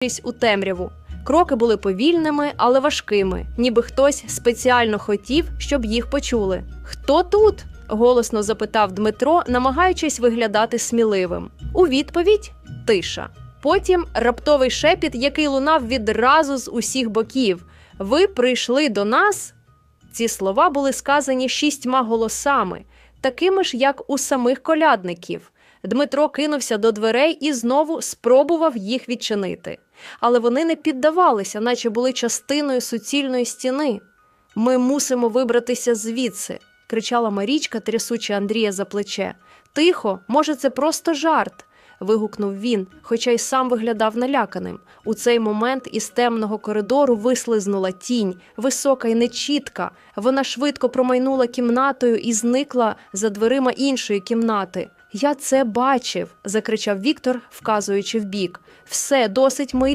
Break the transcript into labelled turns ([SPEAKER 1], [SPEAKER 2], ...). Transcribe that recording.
[SPEAKER 1] вдивляючись у темряву. Кроки були повільними, але важкими, ніби хтось спеціально хотів, щоб їх почули. Хто тут? голосно запитав Дмитро, намагаючись виглядати сміливим. У відповідь тиша. Потім раптовий шепіт, який лунав відразу з усіх боків. Ви прийшли до нас. Ці слова були сказані шістьма голосами, такими ж, як у самих колядників. Дмитро кинувся до дверей і знову спробував їх відчинити. Але вони не піддавалися, наче були частиною суцільної стіни. Ми мусимо вибратися звідси, кричала Марічка, трясучи Андрія за плече. Тихо, може, це просто жарт. вигукнув він, хоча й сам виглядав наляканим. У цей момент із темного коридору вислизнула тінь, висока й нечітка. Вона швидко промайнула кімнатою і зникла за дверима іншої кімнати. Я це бачив, закричав Віктор, вказуючи вбік. Все, досить ми